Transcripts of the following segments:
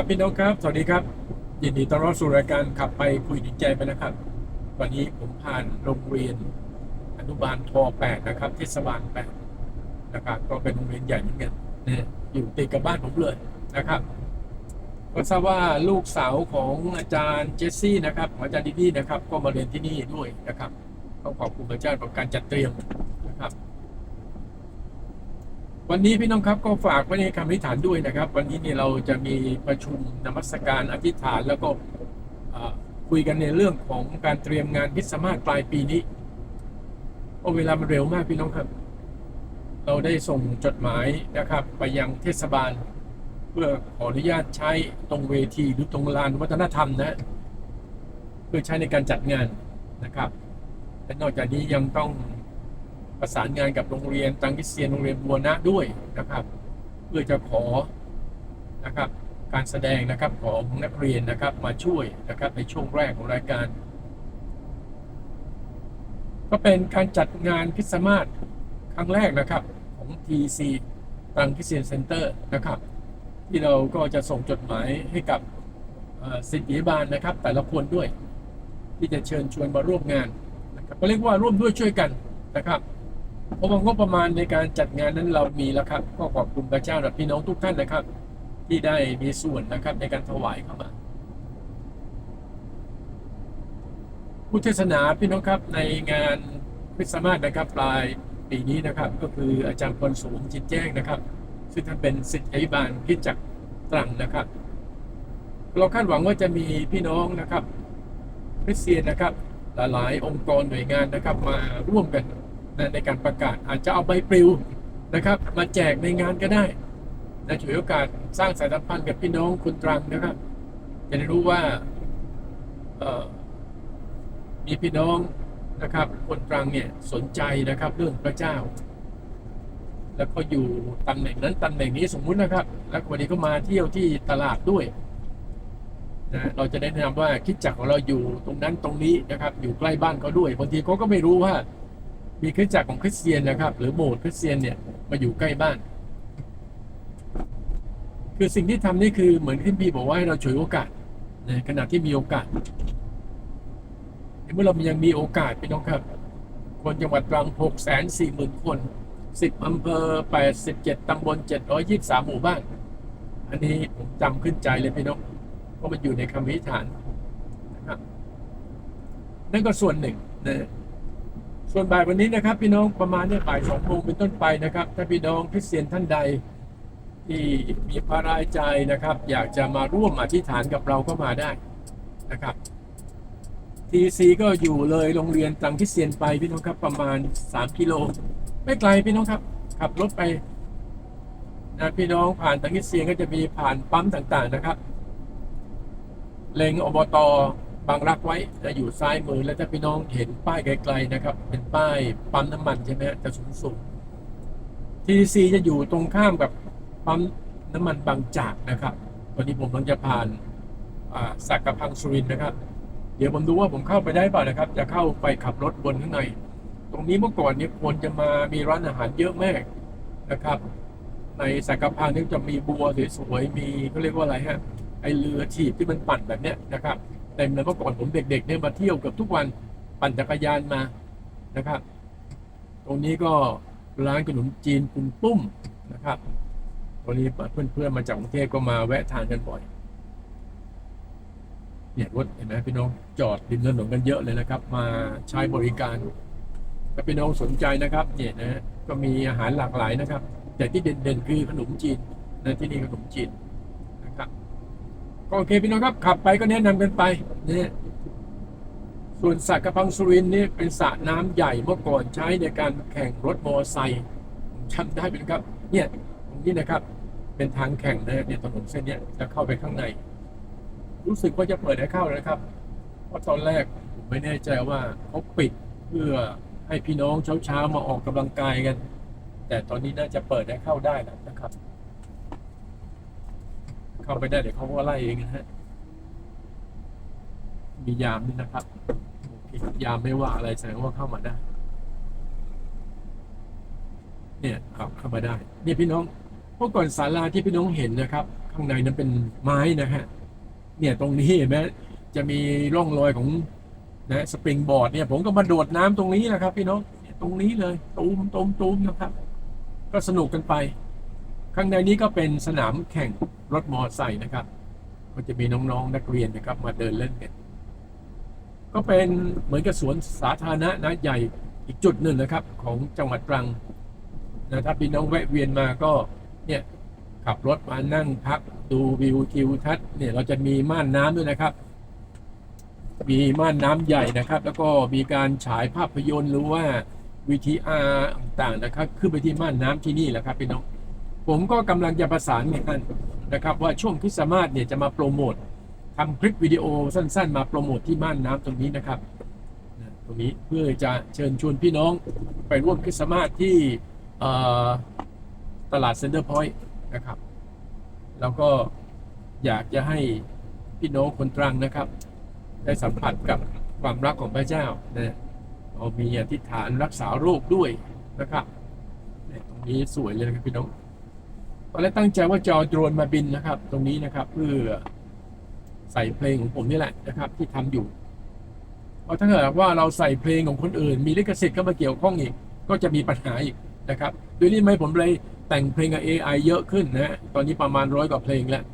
ครับพี่น้องครับ สวัสดีครับ ยินดีต้อนรับสู่รายการขับไปคุยดีใจไปนะครับ วันนี้ผมผ่านโรงเรียนอนุบาลทอแปดนะครับเทศบาลแปดนะครับก็เป็นโรงเรียนใหญ่เหมือนกันนะอยู่ติดกับบ้านผมเลยนะครับ ก็ทราบว่าลูกสาวของอาจารย์เจสซี่นะครับอาจารย์ดิดี้นะครับ ก็มาเรียนที่นี่ด้วยนะครับต้องขอบคุณพระเจ้ากับการจัดเตรียม วันนี้พี่น้องครับก็ฝากไว้ในคำอธิษฐานด้วยนะครับ วันนี้เนี่ยเราจะมีประชุมนมัสการอธิษฐานแล้วก็คุยกันในเรื่องของการเตรียมงานคริสมาสปลายปีนี้โอ้เวลามันเร็วมากพี่น้องครับ เราได้ส่งจดหมายนะครับ ไปยังเทศบาล เพื่อขออนุญาตใช้ตรงเวทีหรือตรงลานวัฒนธรรมนะเพื่อใช้ในการจัดงานนะครับและนอกจากนี้ยังต้อง ประสานงานกับโรงเรียนตังกิเซียนโรงเรียนบัวนะด้วยนะครับ เพื่อจะขอนะครับการแสดงนะครับของนักเรียนนะครับมาช่วยนะครับในช่วงแรกของรายการ ก็เป็นการจัดงานคริสต์มาสครั้งแรกนะครับของ TC ตังกิเซียนเซ็นเตอร์นะครับ ที่เราก็จะส่งจดหมายให้กับสิทธิบาลนะครับ แต่ละคนด้วย ที่จะเชิญชวนมาร่วมงานนะครับก็เรียกว่าร่วมด้วยช่วยกันนะครับ เพราะว่างบประมาณในการจัดงานนั้นเรามีแล้วครับ ก็ขอบคุณพระเจ้าและพี่น้องทุกท่านนะครับ ที่ได้มีส่วนนะครับในการถวายเข้ามาผู้เทศนาพี่น้องครับในงานคริสต์มาสนะครับ ปลายปีนี้นะครับ ก็คืออาจารย์พลสูงจิตแจ้งนะครับ ซึ่งท่านเป็นสิทธิบาลพิจักตรังนะครับ เราคาดหวังว่าจะมีพี่น้องนะครับคริสเตียนนะครับ หลายๆ องค์กรหน่วยงานนะครับ มาร่วมกัน นะในการประกาศอาจจะเอาใบปลิวนะครับ มาแจกในงานก็ได้นะฉวยโอกาสสร้างสายสัมพันธ์กับพี่น้องคนตรังนะครับจะได้รู้ว่ามีพี่น้องนะครับ คนตรังเนี่ยสนใจนะครับเรื่องพระเจ้า แล้วก็อยู่ตำแหน่งนั้นตำแหน่งนี้สมมุตินะครับ แล้ววันนี้ก็มาเที่ยวที่ตลาดด้วยนะเราจะแนะนำว่าคิดจักรของเราอยู่ตรงนั้นตรงนี้นะครับ อยู่ใกล้บ้านเขาด้วยบางทีเขาก็ไม่รู้ว่า มีคริสตจักรของคริสเตียนนะครับ หรือโบสถ์คริสเตียนเนี่ยมาอยู่ใกล้บ้าน คือสิ่งที่ทำนี่คือเหมือนที่พี่บอกว่าให้เราฉวยโอกาสในขณะที่มีโอกาสเมื่อเรายังมีโอกาสพี่น้องครับ คนจังหวัดตรัง6 4 0 0 0 0คน10อำเภอ87ตำบล723หมู่บ้าน อันนี้ผมจำขึ้นใจเลยพี่น้องเพราะมันอยู่ในคำวิฐานนะครับนั่นก็ส่วนหนึ่งนะ ส่วนบ่ายวันนี้นะครับ พี่น้องประมาณเนี่ยบ่ายสองโมงเป็นต้นไปนะครับ ถ้าพี่น้องคริสเตียนท่านใด ที่มีพระรายใจนะครับ อยากจะมาร่วมอธิษฐานกับเราก็มาได้นะครับทีซีก็อยู่เลยโรงเรียนตังคริสเตียนไปพี่น้องครับประมาณ 3 กิโล ไม่ไกลพี่น้องครับขับรถไปนะพี่น้องผ่านตังคริสเตียนก็จะมีผ่านปั๊มต่างๆนะครับ เลงอบต บางรักไว้จะอยู่ซ้ายมือแล้วถ้าพี่น้องเห็นป้ายไกลๆนะครับ เป็นป้ายปั๊มน้ำมันใช่ไหมจะสูงสูงทีซีจะอยู่ตรงข้ามกับปั๊มน้ำมันบางจากนะครับวันนี้ผมกำลังจะผ่านสักกะพังสุรินทร์นะครับ เดี๋ยวผมดูว่าผมเข้าไปได้เปล่านะครับ จะเข้าไปขับรถบนข้างใน ตรงนี้เมื่อก่อนเนี่ยคนจะมามีร้านอาหารเยอะมากนะครับ ในสักกะพังนี่จะมีบัวสวยๆมีเขาเรียกว่าอะไรฮะไอเรือถีบที่มันปั่นแบบเนี้ยนะครับ เต็มเลยเมื่อก่อนผมเด็ก ๆ เนี่ยมาเที่ยวเกือบทุกวันปั่นจักรยานมานะครับ ตรงนี้ก็ร้านขนมจีนคุณปุ้มนะครับตรงนี้เพื่อนๆมาจากกรุงเทพก็มาแวะทานกันบ่อยเนี่ยรถเห็นไหมพี่น้องจอดริมถนนกันเยอะเลยนะครับ มาใช้บริการถ้าพี่น้องสนใจนะครับ เนี่ยนะฮะก็มีอาหารหลากหลายนะครับ แต่ที่เด่นๆคือขนมจีนนะที่นี่ขนมจีน ก็โอเคพี่น้องครับขับไปก็แนะนำกันไปเนี่ยส่วนสระกระพังสุรินนี่เป็นสระน้ำใหญ่เมื่อก่อนใช้ในการแข่งรถมอเตอร์ไซค์จำได้เป็นครับเนี่ยตรงนี้นะครับ เป็นทางแข่งนะเนี่ยถนนเส้นนี้จะเข้าไปข้างใน รู้สึกว่าจะเปิดให้เข้าแล้วครับเพราะตอนแรกผมไม่แน่ใจว่าเขาปิดเพื่อให้พี่น้องเช้าๆมาออกกำลังกายกัน แต่ตอนนี้น่าจะเปิดให้เข้าได้แล้วนะครับ เข้าไปได้เดี๋ยวเขาก็ไล่เองนะฮะ มียามด้วยนะครับ ยามไม่ว่าอะไรแสดงว่าเข้ามาได้ เนี่ยครับเข้ามาได้นี่พี่น้องเมื่อก่อนศาลาที่พี่น้องเห็นนะครับ ข้างในนั้นเป็นไม้นะฮะ เนี่ยตรงนี้เห็นไหมจะมีร่องรอยของนะสปริงบอร์ดเนี่ยผมก็มาโดดน้ำตรงนี้นะครับ พี่น้องเนี่ยตรงนี้เลยตูมตูมตูมนะครับ ก็สนุกกันไป ข้างในนี้ก็เป็นสนามแข่งรถมอเตอร์ไซค์นะครับ ก็จะมีน้องๆ นักเรียนนะครับ มาเดินเล่นกัน ก็เป็นเหมือนกับสวนสาธารณะนะใหญ่อีกจุดหนึ่งนะครับ ของจังหวัดตรังนะถ้าพี่น้องแวะเวียนมาก็เนี่ยขับรถมานั่งพักดูวิวทิวทัศน์เนี่ยเราจะมีม่านน้ำด้วยนะครับ มีม่านน้ำใหญ่นะครับ แล้วก็มีการฉายภาพยนตร์หรือว่า VTR ต่างๆนะครับ ขึ้นไปที่ม่านน้ำที่นี่แหละครับพี่น้อง ผมก็กำลังจะประสานงานนะครับว่าช่วงคริสต์มาสเนี่ยจะมาโปรโมททำคลิปวิดีโอสั้นๆ มาโปรโมทที่ม่านน้ำตรงนี้นะครับตรงนี้เพื่อจะเชิญชวนพี่น้องไปร่วมคริสต์มาสที่ตลาดเซ็นเตอร์พอยต์นะครับ แล้วก็อยากจะให้พี่น้องคนตรังนะครับ ได้สัมผัสกับความรักของพระเจ้านะเรามีอธิษฐานรักษาโรคด้วยนะครับตรงนี้สวยเลยนะครับพี่น้อง ตอนแรกตั้งใจว่าจะเอาโดรนมาบินนะครับ ตรงนี้นะครับ เพื่อใส่เพลงของผมนี่แหละนะครับ ที่ทำอยู่เพราะถ้าเกิดว่าเราใส่เพลงของคนอื่น มีลิขสิทธิ์เข้ามาเกี่ยวข้องอีก ก็จะมีปัญหาอีกนะครับโดยนี้ไหมผมเลยแต่งเพลงกับ AI เยอะขึ้นนะฮะตอนนี้ประมาณร้อยกว่าเพลงแล้ว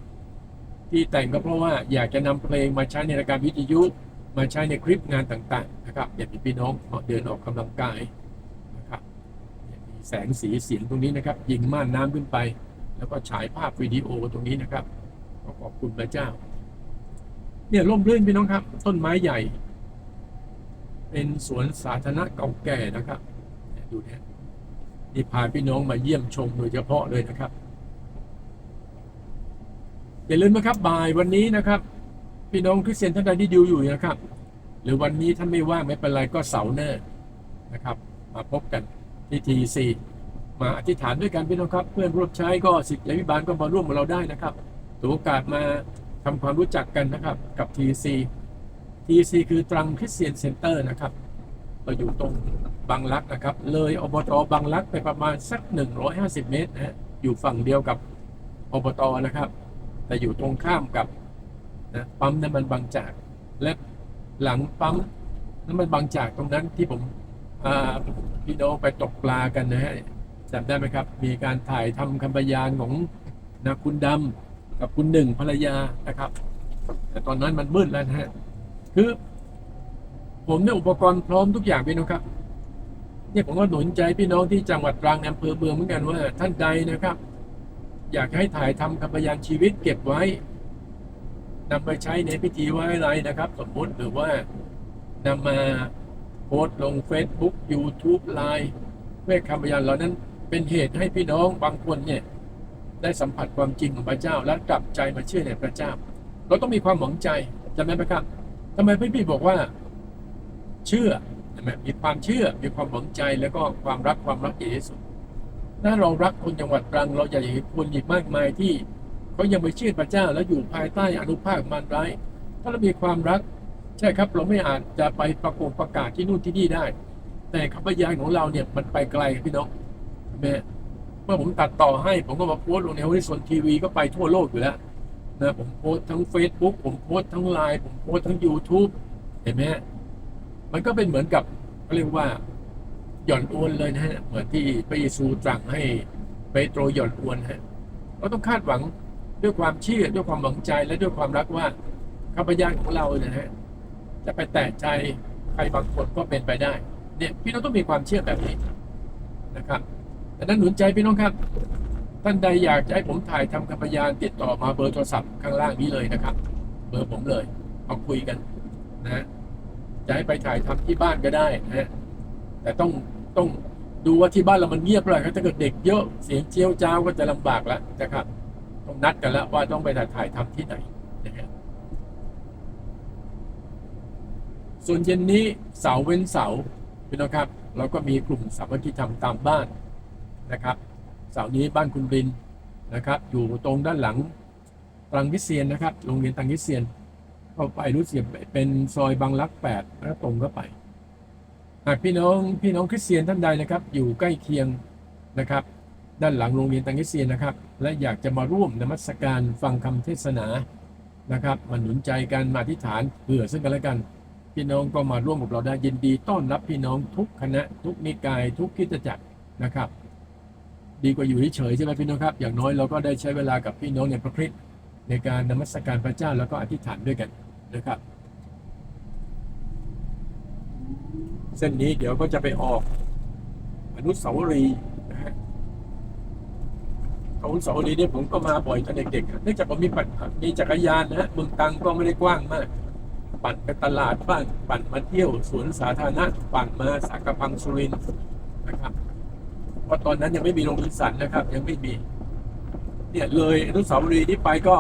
ที่แต่งก็เพราะว่าอยากจะนำเพลงมาใช้ในรายการวิทยุ มาใช้ในคลิปงานต่างๆนะครับอย่างมีพี่น้องเดินออกกำลังกายนะครับมีแสงสีเสียงตรงนี้นะครับ ยิงม่านน้ำขึ้นไป แล้วก็ฉายภาพวิดีโอตรงนี้นะครับก็ขอบคุณพระเจ้า เนี่ยร่มรื่นพี่น้องครับ ต้นไม้ใหญ่ เป็นสวนสาธารณะเก่าแก่นะครับดูเนี่ยนี่พาพี่น้องมาเยี่ยมชมโดยเฉพาะเลยนะครับอย่าลืมนะครับบ่ายวันนี้นะครับ พี่น้องคริสเตียนท่านใดที่ดูอยู่นะครับ หรือวันนี้ท่านไม่ว่างไม่เป็นไรก็เสาร์หน้านะครับ มาพบกันที่ทีซี มาอธิษฐานด้วยกันพี่น้องครับ เพื่อนร่วมใช้ก็สิทธิวิบาลก็มาร่วมกับเราได้นะครับถือโอกาสมาทำความรู้จักกันนะครับกับทีซีทีซีคือตรังคริสเตียนเซ็นเตอร์นะครับเราอยู่ตรงบางรักนะครับ เลยอบตบางรักไปประมาณสัก 150 เมตรนะอยู่ฝั่งเดียวกับอบตนะครับ แต่อยู่ตรงข้ามกับนะปั๊มน้ำมันบางจาก และหลังปั๊มน้ำมันบางจากตรงนั้นที่ผมพาพี่น้องไปตกปลากันนะฮะ จำได้ไหมครับ มีการถ่ายทำคำพยานของนะคุณดำกับคุณหนึ่งภรรยานะครับ แต่ตอนนั้นมันมืดแล้วนะฮะคือ ผมเนี่ยอุปกรณ์พร้อมทุกอย่างพี่น้องครับเนี่ยผมก็หนุนใจพี่น้องที่จังหวัดตรังอำเภอเมืองเหมือนกันว่าท่านใดนะครับ อยากให้ถ่ายทำคำพยานชีวิตเก็บไว้นำไปใช้ในพิธีไว้อะไรนะครับ สมมติหรือว่านำมาโพสต์ลง Facebook YouTube ไลน์เพื่อคำพยานเหล่านั้น เป็นเหตุให้พี่น้องบางคนเนี่ยได้สัมผัสความจริงของพระเจ้าและกลับใจมาเชื่อในพระเจ้า เราต้องมีความหวังใจจำไหมครับทำไมพี่พี่บอกว่า เชื่อใช่ไหมมีความเชื่อมีความหวังใจแล้วก็ความรักความรักใหญ่ที่สุดถ้าเรารักคนจังหวัดตรังเราอยากเห็นคนอีกมากมายที่เขายังไม่เชื่อพระเจ้า แล้วอยู่ภายใต้อนุภาคมันร้ายถ้าเรามีความรัก ใช่ครับ เราไม่อาจจะไปประกงประกาศที่นู่นที่นี่ได้ แต่คำพยานของเราเนี่ยมันไปไกลพี่น้อง ใช่ไหมเมื่อผมตัดต่อให้ผมก็มาโพสต์ลงในฮอริซอนทีวีก็ไปทั่วโลกอยู่แล้วนะผมโพสต์ทั้ง Facebook ผมโพสต์ทั้งไลน์ผมโพสต์ทั้ง YouTube เห็นไหมมันก็เป็นเหมือนกับเขาเรียกว่าหย่อนอวนเลยนะฮะเหมือนที่พระเยซูตรัสให้เปโตรหย่อนอวนฮะเราต้องคาดหวังด้วยความเชื่อด้วยความหวังใจและด้วยความรักว่าคำพยานของเราเนี่ยนะฮะจะไปแตะใจใครบางคนก็เป็นไปได้ เนี่ยพี่น้องต้องมีความเชื่อแบบนี้นะครับ ดังนั้นหนุนใจพี่น้องครับ ท่านใดอยากจะให้ผมถ่ายทำคำพยานติดต่อมาเบอร์โทรศัพท์ข้างล่างนี้เลยนะครับ เบอร์ผมเลยเอาคุยกันนะจะให้ไปถ่ายทำที่บ้านก็ได้นะฮะแต่ต้องต้องดูว่าที่บ้านเรามันเงียบเลยครับถ้าเกิดเด็กเยอะเสียงเจียวจ้าวก็จะลำบากแล้วนะครับต้องนัดกันแล้วว่าต้องไปถ่ายถ่ายทำที่ไหนนะฮะส่วนเย็นนี้เสาร์เว้นเสาร์พี่น้องครับ เราก็มีกลุ่มสามัคคีธรรมตามบ้าน นะครับเสาร์นี้บ้านคุณบินนะครับอยู่ตรงด้านหลังตรังวิเชียนนะครับโรงเรียนตรังวิเชียนเข้าไปรู้สึกเป็นซอยบางรักแปดแล้วตรงเข้าไปหากพี่น้องพี่น้องคริสเตียนท่านใดนะครับ อยู่ใกล้เคียงนะครับ ด้านหลังโรงเรียนตังกิเซียนนะครับ และอยากจะมาร่วมนมัสการฟังคำเทศนานะครับมาหนุนใจกันมาอธิษฐานเผื่อซึ่งกันและกัน พี่น้องก็มาร่วมกับเราได้ยินดีต้อนรับพี่น้องทุกคณะทุกนิกายทุกคิดจักรนะครับ ดีกว่าอยู่เฉยใช่ไหมพี่น้องครับ อย่างน้อยเราก็ได้ใช้เวลากับพี่น้องในพระคริสต์ในการนมัสการพระเจ้าแล้วก็อธิษฐานด้วยกันนะครับ เส้นนี้เดี๋ยวก็จะไปออกอนุสาวรีย์นะฮะอนุสาวรีย์เนี่ยผมก็มาบ่อยตอนเด็กๆเนื่องจากผมมีปั่นมีจักรยานนะฮะเมืองตังก็ไม่ได้กว้างมาก ปั่นไปตลาดบ้างปั่นมาเที่ยวสวนสาธารณะปั่นมาสักกะพังสุรินนะครับ เพราะตอนนั้นยังไม่มีโรงพยาบาลนะครับ ยังไม่มี เนี่ยเลยอนุสาวรีย์นี้ไปก็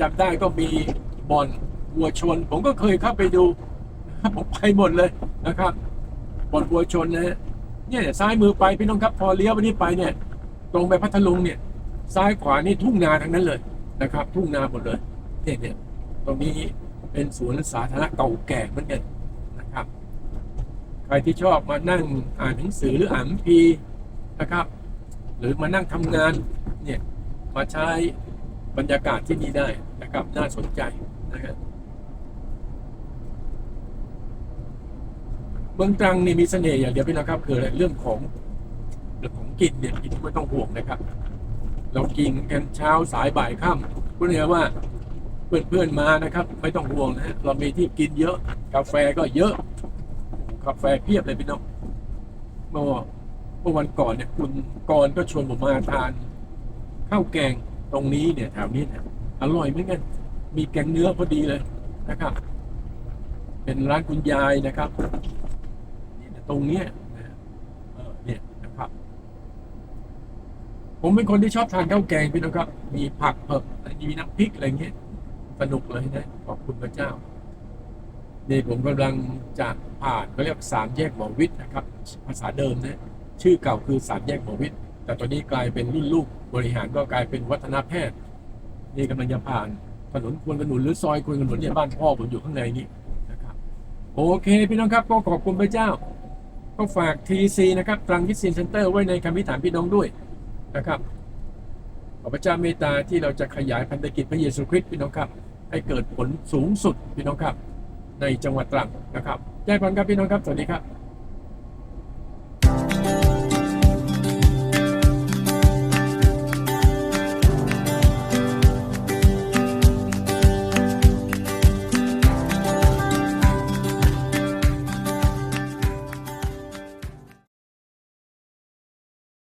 จำได้ก็มีบ่อนวัวชน ผมก็เคยเข้าไปดูผมไปหมดเลยนะครับบ่อนวัวชนนะฮะเนี่ยซ้ายมือไปพี่น้องครับพอเลี้ยวไปนี่ไปเนี่ย ตรงไปพัทลุงเนี่ย ซ้ายขวานี่ทุ่งนาทั้งนั้นเลยนะครับ ทุ่งนาหมดเลยเนี่ยเนี่ยตรงนี้เป็นสวนสาธารณะเก่าแก่เหมือนกันนะครับ ใครที่ชอบมานั่งอ่านหนังสือหรืออ่านพี นะครับ หรือมานั่งทำงานเนี่ยมาใช้บรรยากาศที่นี่ได้นะครับน่าสนใจนะครับเมืองตรังนี่มีเสน่ห์อย่างเดียวพี่นะครับคือเรื่องของเรื่องของกินเนี่ยกินไม่ต้องห่วงนะครับ เรากินกันเช้าสายบ่ายค่ำพูดง่ายๆว่าเพื่อนๆมานะครับ ไม่ต้องห่วงนะฮะเรามีที่กินเยอะ กาแฟก็เยอะ กาแฟเพียบเลยพี่น้องเมื่อ เมื่อวันก่อนเนี่ยคุณกรก็ชวนผมมาทานข้าวแกงตรงนี้เนี่ยแถวนี้เนี่ยอร่อยเหมือนกันมีแกงเนื้อพอดีเลยนะครับ เป็นร้านคุณยายนะครับตรงเนี้ยนะเนี่ยนะครับ ผมเป็นคนที่ชอบทานข้าวแกงพี่น้องครับ มีผักเผือมีน้ำพริกอะไรเงี้ยสนุกเลยนะขอบคุณพระเจ้านี่ผมกำลังจะผ่านเขาเรียกสามแยกหมอวิทย์นะครับ ภาษาเดิมนะ ชื่อเก่าคือสามแยกหมอวิทย์แต่ตอนนี้กลายเป็นรุ่นลูกบริหารก็กลายเป็นวัฒนแพทย์นี่กำลังจะผ่านถนนควนขนุนหรือซอยควนขนุนเนี่ยบ้านพ่อผมอยู่ข้างในนี้นะครับโอเคพี่น้องครับก็ขอบคุณพระเจ้า ก็ฝาก TC นะครับตรังคิสซินเซ็นเตอร์ไว้ในคำพิถามพี่น้องด้วยนะครับขอพระเจ้าเมตตาที่เราจะขยายพันธกิจพระเยซูคริสต์พี่น้องครับ ให้เกิดผลสูงสุดพี่น้องครับ ในจังหวัดตรังนะครับแจ้งพรครับพี่น้องครับสวัสดีครับ